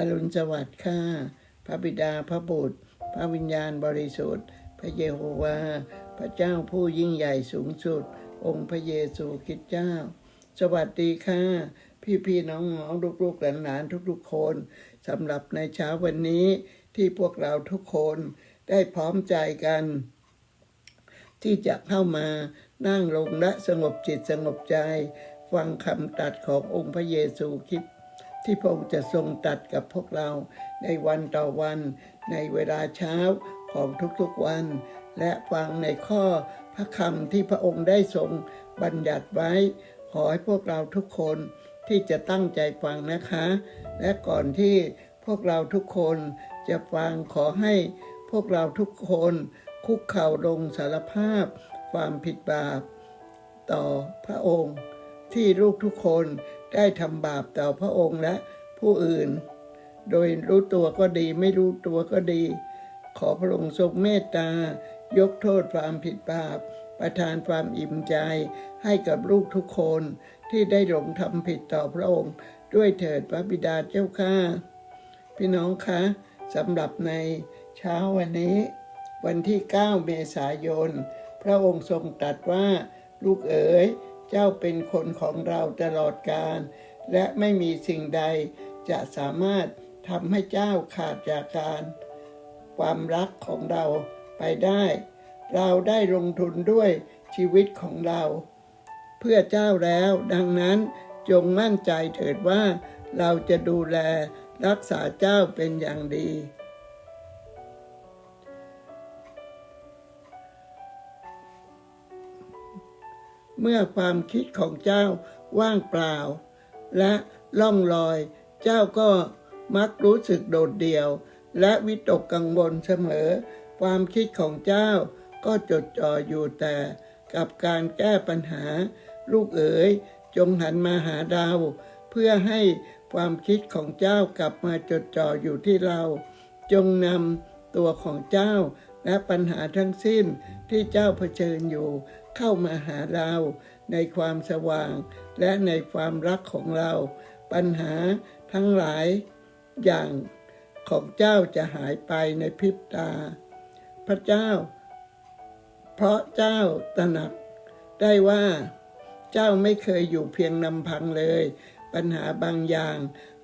อรุณสวัสดิ์ค่ะ พระบิดาพระบุตร พระวิญญาณบริสุทธิ์ พระเยโฮวา พระเจ้าผู้ยิ่งใหญ่สูงสุด องค์พระเยซูคริสต์เจ้า สวัสดีค่ะ พี่พี่ๆน้องน้องลูกลูกๆหลานๆทุกๆคนสำหรับในเช้าวันนี้ที่พวกเราทุกคนได้พร้อมใจกัน ที่จะเข้ามานั่งลงและสงบจิตสงบใจ ฟังคำตรัดขององค์พระเยซูคริสต์ ที่พระองค์จะทรงตัดกับพวกเราในวันต่อวันในเวลาเช้าของทุกๆวัน และฟังในข้อพระคำที่พระองค์ได้ทรงบัญญัติไว้ ขอให้พวกเราทุกคนที่จะตั้งใจฟังนะคะ และก่อนที่พวกเราทุกคนจะฟังขอให้พวกเราทุกคนคุกเข่าลงสารภาพความผิดบาปต่อพระองค์ ที่ลูกทุกคนได้ทำบาปต่อพระองค์และผู้อื่น โดยรู้ตัวก็ดีไม่รู้ตัวก็ดี ขอพระองค์ทรงเมตตายกโทษความผิดบาป ประทานความอิ่มใจให้กับลูกทุกคนที่ได้หลงทำผิดต่อพระองค์ ด้วยเถิดพระบิดาเจ้าข้าพี่น้องคะสำหรับในเช้าวันนี้ วันที่ 9 เมษายน พระองค์ทรงตรัสว่าลูกเอ๋ย เจ้าเป็นคนของเราตลอดกาลและไม่มีสิ่งใดจะสามารถทำให้เจ้าขาดจากการ ความรักของเราไปได้ เราได้ลงทุนด้วยชีวิตของเรา เพื่อเจ้าแล้วดังนั้นจงมั่นใจเถิดว่าเราจะดูแลรักษาเจ้าเป็นอย่างดี เมื่อความคิดของเจ้าว่างเปล่า และล่องลอย เจ้าก็มักรู้สึกโดดเดี่ยว และวิตกกังวลเสมอ ความคิดของเจ้าก็จดจ่ออยู่แต่กับการแก้ปัญหา ลูกเอ๋ยจงหันมาหาดาวเพื่อให้ความคิดของเจ้ากลับมาจดจ่ออยู่ที่เรา จงนำตัวของเจ้าและปัญหาทั้งสิ้นที่เจ้าเผชิญอยู่ เข้ามาหาเราในความสว่าง และในความรักของเรา ปัญหาทั้งหลายอย่างของเจ้าจะหายไปในพริบตา พระเจ้า เพราะเจ้าตระหนักได้ว่า เจ้าไม่เคยอยู่เพียงลำพังเลย ปัญหาบางอย่าง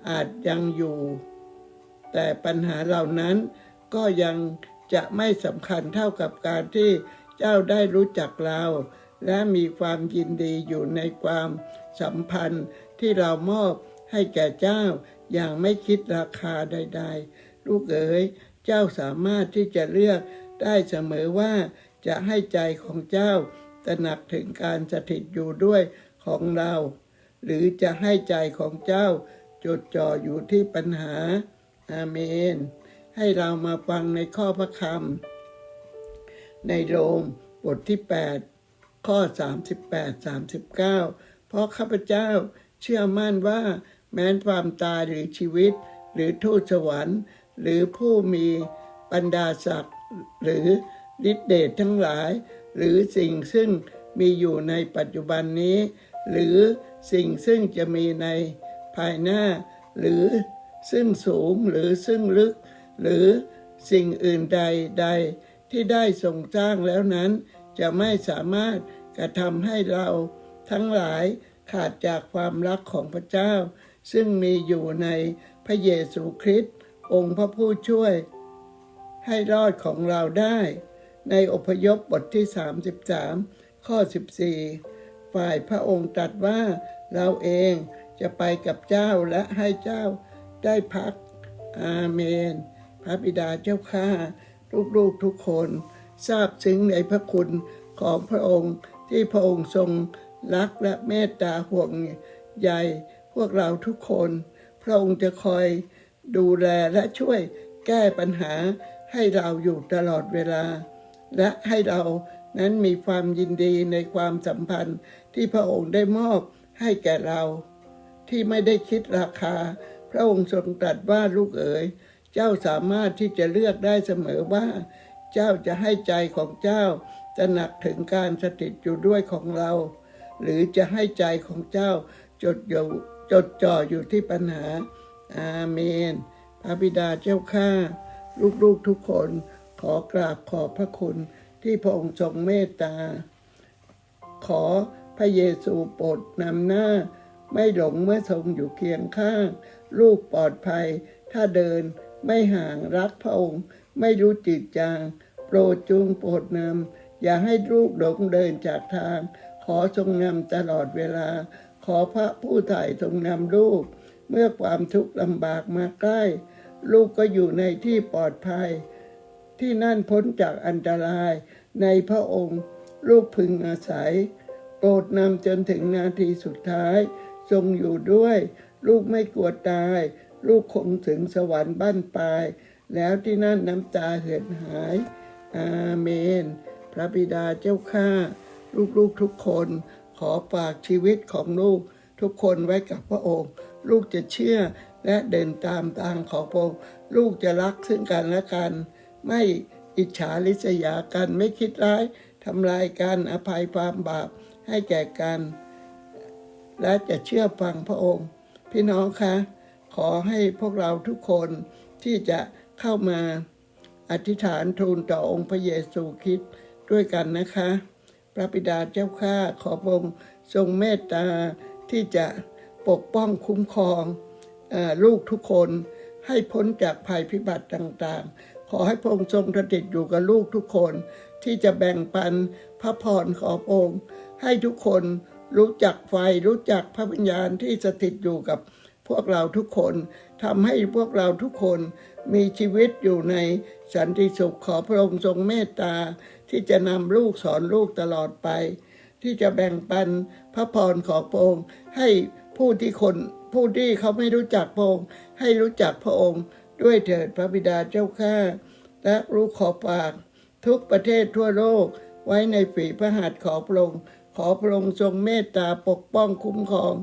อาจยังอยู่ แต่ปัญหาเหล่านั้นก็ยังจะไม่สำคัญเท่ากับการที่ เจ้าได้รู้จักเรา และมีความยินดีอยู่ในความสัมพันธ์ที่เรามอบให้แก่เจ้าอย่างไม่คิดราคาใด ๆ ลูกเอ๋ยเจ้าสามารถที่จะเลือกได้เสมอว่าจะให้ใจของเจ้าตระหนักถึงการสถิตอยู่ด้วยของเรา หรือจะให้ใจของเจ้าจดจ่ออยู่ที่ปัญหา อาเมน ให้เรามาฟังในข้อพระคำ ในโรมบทที่ 8 ข้อ 38 39 เพราะข้าพเจ้าเชื่อมั่นว่า แม้ความตายหรือชีวิต หรือทูตสวรรค์ หรือผู้มีบรรดาศักดิ์หรือฤทธิเดชทั้งหลาย หรือสิ่งซึ่งมีอยู่ในปัจจุบันนี้ หรือสิ่งซึ่งจะมีในภายหน้า หรือซึ่งสูงหรือซึ่งลึก หรือสิ่งอื่นใดใด ที่ได้ทรงสร้างแล้วนั้น จะไม่สามารถกระทำให้เราทั้งหลายขาดจากความรักของพระเจ้า ซึ่งมีอยู่ในพระเยซูคริสต์องค์พระผู้ช่วย ให้รอดของเราได้ ในอพยพบทที่ 33 ข้อ 14 ฝ่ายพระองค์ตรัสว่าเราเองจะไปกับเจ้าและให้เจ้าได้พักอาเมน พระบิดาเจ้าข้า ลูกๆทุกคนทราบซึ้งในพระคุณของพระองค์ที่พระองค์ทรงรักและเมตตาห่วงใยพวกเราทุกคน พระองค์จะคอยดูแลและช่วยแก้ปัญหาให้เราอยู่ตลอดเวลา และให้เรานั้นมีความยินดีในความสัมพันธ์ที่พระองค์ได้มอบให้แก่เรา ที่ไม่ได้คิดราคา พระองค์ทรงตรัสว่าลูกเอ๋ย เจ้าสามารถที่จะเลือกได้เสมอว่า เจ้าจะให้ใจของเจ้าตระหนักถึงการสถิตอยู่ด้วยของเรา หรือจะให้ใจของเจ้าจดอยู่จดจ่ออยู่ที่ปัญหา อาเมน พระบิดาเจ้าข้าลูกๆทุกคนขอกราบขอบพระคุณที่พระองค์ทรงเมตตา ขอพระเยซูโปรดนำหน้า ไม่หลงเมื่อทรงอยู่เคียงข้าง ลูกปลอดภัย ถ้าเดิน ไม่ห่างรักพระองค์ ไม่รู้จิตจาง โปรดจูงโปรดนำอย่าให้ลูกหลงเดินจากทาง ขอทรงนำตลอดเวลา ขอพระผู้ไถ่ทรงนำลูก เมื่อความทุกข์ลำบากมาใกล้ ลูกก็อยู่ในที่ปลอดภัย ที่นั่นพ้นจากอันตราย ในพระองค์ ลูกพึงอาศัย โปรดนำจนถึงนาทีสุดท้าย ทรงอยู่ด้วย ลูกไม่กลัวตาย ลูกคงถึงสวรรค์บ้านปลาย แล้วที่นั่นน้ำตาเหือดหาย อาเมน พระบิดาเจ้าข้าลูกๆทุกคนขอฝากชีวิตของลูกทุกคนไว้กับพระองค์ ลูกจะเชื่อและเดินตามทางของพระองค์ ลูกจะรักซึ่งกันและกัน ไม่อิจฉาริษยากันไม่คิดร้ายทำลายกันอภัยความบาปให้แก่กัน และจะเชื่อฟังพระองค์ พี่น้องคะ ขอให้พวกเราทุกคนที่จะเข้ามาอธิษฐานทูลต่อองค์พระเยซูคริสต์ด้วยกันนะคะ พระบิดาเจ้าข้าขอพระองค์ทรงเมตตาที่จะปกป้องคุ้มครองออลูกทุกคนให้พ้นจากภัยพิบัติต่างๆ ขอให้พระองค์ทรงสถิตอยู่กับลูกทุกคน ที่จะแบ่งปันพระพรของพระองค์ให้ทุกคนรู้จักไฟรู้จักพระวิญญาณที่สถิตอยู่กับ พวกเราทุกคนทำให้พวกเราทุกคนมีชีวิตอยู่ในสันติสุขขอพระองค์ทรงเมตตา ที่จะนำลูกสอนลูกตลอดไป ที่จะแบ่งปันพระพรของพระองค์ให้ผู้ที่คนผู้ที่เขาไม่รู้จักพระองค์ให้รู้จักพระองค์ ด้วยเถิดพระบิดาเจ้าข้าและรู้ขอฝาก ทุกประเทศทั่วโลกไว้ในฝีพระหัตถ์ของพระองค์ขอพระองค์ทรงเมตตาปกป้องคุ้มครอง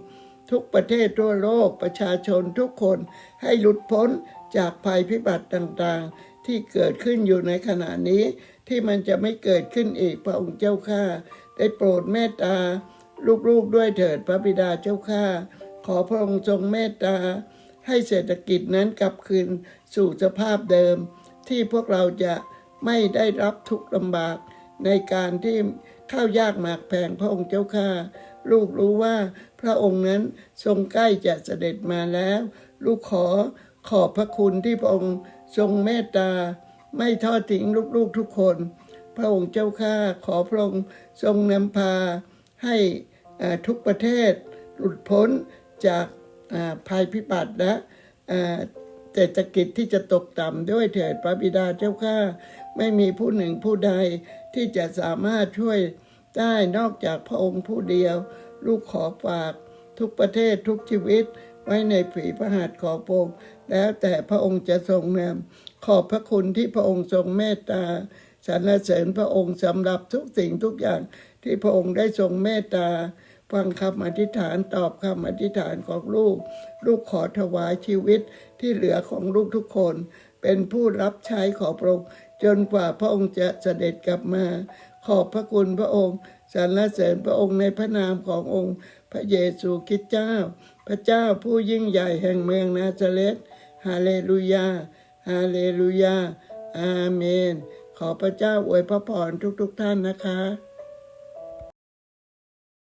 ทุกประเทศทั่วโลกประชาชนทุกคนให้หลุดพ้นจากภัยพิบัติต่างๆ ที่เกิดขึ้นอยู่ในขณะนี้ ที่มันจะไม่เกิดขึ้นอีกพระองค์เจ้าข้าได้โปรดเมตตา ลูกๆด้วยเถิดพระบิดาเจ้าข้าขอพระองค์ทรงเมตตา ให้เศรษฐกิจนั้นกลับคืนสู่สภาพเดิม ที่พวกเราจะไม่ได้รับทุกข์ลำบากในการที่ข้าวยากหมากแพงพระองค์เจ้าข้า ลูกรู้ว่าพระองค์นั้นทรงใกล้จะเสด็จมาแล้ว ลูกขอขอบพระคุณที่พระองค์ทรงเมตตา ไม่ทอดทิ้งลูกๆทุกคน พระองค์เจ้าข้าขอพระองค์ทรงนำพาให้ทุกประเทศหลุดพ้นจากภัยพิบัติและเศรษฐกิจที่จะตกต่ำด้วยเถิดพระบิดาเจ้าข้าไม่มีผู้หนึ่งผู้ใดที่จะสามารถช่วย ได้นอกจากพระองค์ผู้เดียว ลูกขอฝาก ทุกประเทศทุกชีวิต ไว้ในฝีพระหัตถ์ของพระองค์แล้วแต่พระองค์จะทรงนำขอบพระคุณที่พระองค์ทรงเมตตาสรรเสริญพระองค์สำหรับทุกสิ่งทุกอย่างที่พระองค์ได้ทรงเมตตาฟังคำอธิษฐานตอบคำอธิษฐานของลูก ลูกขอถวายชีวิตที่เหลือของลูกทุกคน เป็นผู้รับใช้ของพระองค์จนกว่าพระองค์จะเสด็จกลับมา ขอบพระคุณพระองค์สรรเสริญพระองค์ในพระนามขององค์พระเยซูคริสต์เจ้า พระเจ้าผู้ยิ่งใหญ่แห่งเมืองนาซาเรตฮาเลลูยา ฮาเลลูยา อาเมน ขอพระเจ้าอวยพระพรทุกๆทท่านนะคะ